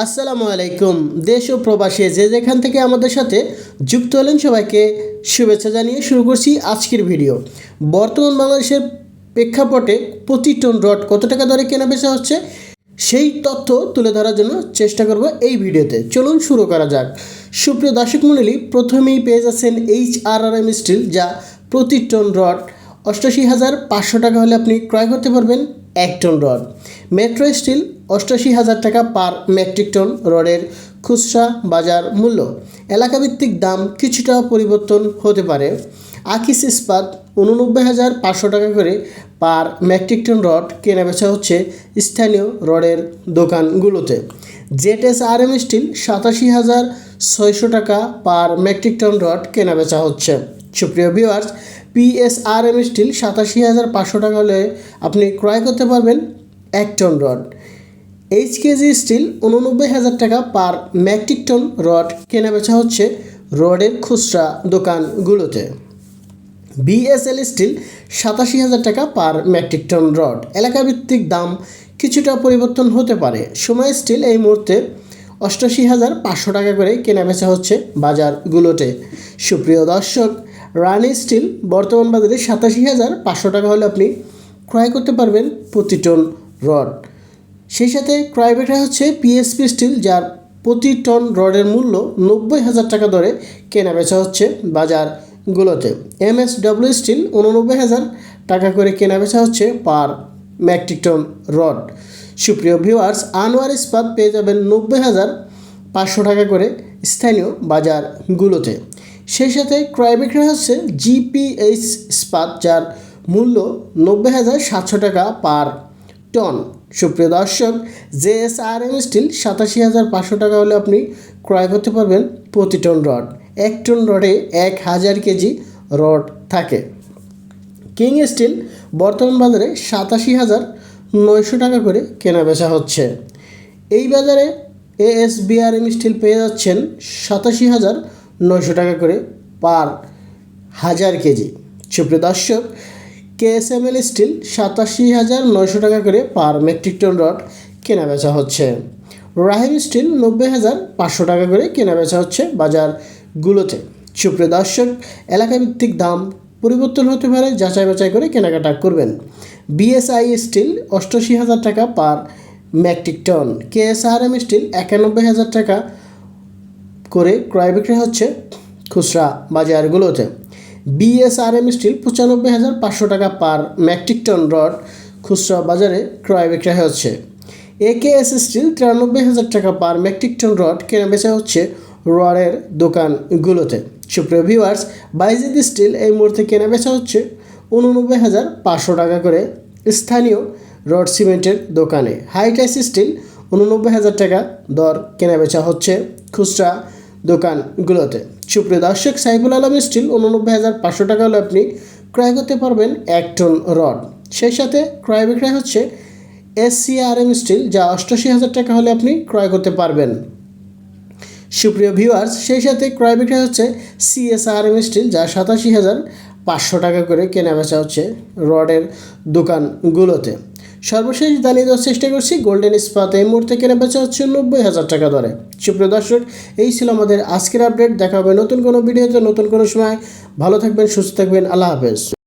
আসসালামু আলাইকুম। দেশ ও প্রবাসে যে যেখান থেকে আমাদের সাথে যুক্ত হলেন সবাইকে শুভেচ্ছা জানিয়ে শুরু করছি আজকের ভিডিও। বর্তমান বাংলাদেশের প্রেক্ষাপটে প্রতি টন রড কত টাকা দরে কেনা বেচা হচ্ছে, সেই তথ্য তুলে ধরার জন্য চেষ্টা করব এই ভিডিওতে। চলুন শুরু করা যাক। সুপ্রিয় দর্শক মণ্ডলী, প্রথমেই পেয়ে যাচ্ছেন H R R M steel, যা প্রতি টন রড অষ্টাশি হাজার পাঁচশো টাকা হলে আপনি ক্রয় করতে পারবেন এক টন রড। মেট্রো স্টিল অষ্টাশি হাজার টাকা পার মেট্রিক টন রডের খুচরা বাজার মূল্য। এলাকাভিত্তিক দাম কিছুটা পরিবর্তন হতে পারে। আকিস ইস্পাত উননব্বই হাজার পাঁচশো টাকা করে পার মেট্রিক টন রড কেনা বেচা হচ্ছে স্থানীয় রডের দোকানগুলোতে। Z S R M steel সাতাশি হাজার ছয়শো টাকা পার মেট্রিক টন রড কেনা বেচা হচ্ছে। সুপ্রিয় ভিউয়ার্স পিএসআর এম স্টিল সাতাশি হাজার পাঁচশো টাকা হলে আপনি ক্রয় করতে পারবেন এক ton rod. H KG steel উননব্বই হাজার টাকা পার মেট্রিক টন রড কেনা বেচা হচ্ছে রডের খুচরা দোকানগুলোতে। বিএসএল স্টিল সাতাশি হাজার টাকা পার মেট্রিক টন রড এলাকাভিত্তিক দাম কিছুটা পরিবর্তন হতে পারে। সময় স্টিল এই মুহূর্তে অষ্টাশি হাজার পাঁচশো টাকা করে কেনা বেচা হচ্ছে বাজারগুলোতে। সুপ্রিয় দর্শক রানি স্টিল বর্তমান বাজারে সাতাশি হাজার পাঁচশো টাকা হলে আপনি ক্রয় করতে পারবেন প্রতি টন রড সেই সাথে ক্রয় হচ্ছে পিএসপি স্টিল যার প্রতি টন রডের মূল্য নব্বই হাজার টাকা দরে কেনা বেচা হচ্ছে বাজারগুলোতে। এম এস ডব্লিউ স্টিল উননব্বই হাজার টাকা করে কেনা বেচা হচ্ছে পার মেট্রিক টন রড সুপ্রিয় ভিউয়ার্স আনোয়ার ইস্পাত পেয়ে যাবেন নব্বই হাজার পাঁচশো টাকা করে স্থানীয় বাজারগুলোতে। সেই সাথে ক্রয় বিক্রয় হচ্ছে জিপিএইচ ইস্পাত, যার মূল্য নব্বই হাজার সাতশো টাকা পার টন। সুপ্রিয় দর্শক, J S R M steel সাতাশি হাজার পাঁচশো টাকা হলে আপনি ক্রয় করতে পারবেন প্রতি টন রড। এক টন রডে এক হাজার কেজি রড থাকে। কিং স্টিল বর্তমান বাজারে সাতাশি হাজার নয়শো টাকা করে কেনা বেচা হচ্ছে। এই বাজারে এএসবিআরএম স্টিল পেয়ে যাচ্ছেন সাতাশি হাজার নয়শো টাকা করে পার হাজার কেজি। সুপ্রিয় দর্শক কেএসএমএল স্টিল সাতাশি হাজার নয়শো টাকা করে পার মেট্রিক টন রড কেনা বেচা হচ্ছে। রাহিম স্টিল নব্বই হাজার পাঁচশো টাকা করে কেনা বেচা হচ্ছে বাজারগুলোতে। সুপ্রিয় দর্শক, এলাকাভিত্তিক দাম পরিবর্তন হতে পারে, যাচাই বাছাই করে কেনাকাটা করবেন। বিএসআই স্টিল অষ্টআশি হাজার টাকা per metric ton KSRM steel একানব্বই হাজার টাকা করে ক্রয় বিক্রয় হচ্ছে খুচরা বাজারগুলোতে। বিএসআরএম স্টিল পঁচানব্বই হাজার পাঁচশো টাকা পার মেট্রিক টন রড খুচরা বাজারে ক্রয় বিক্রয় হচ্ছে। একেএস স্টিল তিরানব্বই হাজার টাকা পার মেট্রিক টন রড কেনা বেচা হচ্ছে রডের দোকানগুলোতে। সুপ্রিয় ভিউয়ার্স বাইজিদ স্টিল এই মুহূর্তে কেনা বেচা হচ্ছে উননব্বই হাজার পাঁচশো টাকা করে স্থানীয় রড সিমেন্টের দোকানে। হাইটাইস স্টিল উননব্বই হাজার টাকা দর কেনা বেচা হচ্ছে খুচরা দোকানগুলোতে। সুপ্রিয় দর্শক, সাইফুল আলম স্টিল উননব্বই হাজার পাঁচশো টাকা হলে আপনি ক্রয় করতে পারবেন এক টন রড। সেই সাথে ক্রয় বিক্রয় হচ্ছে এসসিআরএম স্টিল, যা অষ্টাশি হাজার টাকা হলে আপনি ক্রয় করতে পারবেন। সুপ্রিয় ভিউয়ার্স, সেই সাথে ক্রয় বিক্রয় হচ্ছে সিএসআরএম স্টিল, যা সাতাশি হাজার পাঁচশো টাকা করে কেনা বেচা হচ্ছে রডের দোকানগুলোতে। সর্বশেষ জানিয়ে দেওয়ার চেষ্টা করছি গোল্ডেন ইস্পাত এই মুহূর্তে কেনা বেচা হচ্ছে নব্বই হাজার টাকা দরে। সুপ্রিয় দর্শক, এই ছিল আমাদের আজকের আপডেট দেখা হবে নতুন কোনো ভিডিওতে নতুন কোনো সময়। ভালো থাকবেন, সুস্থ থাকবেন। আল্লাহ হাফেজ।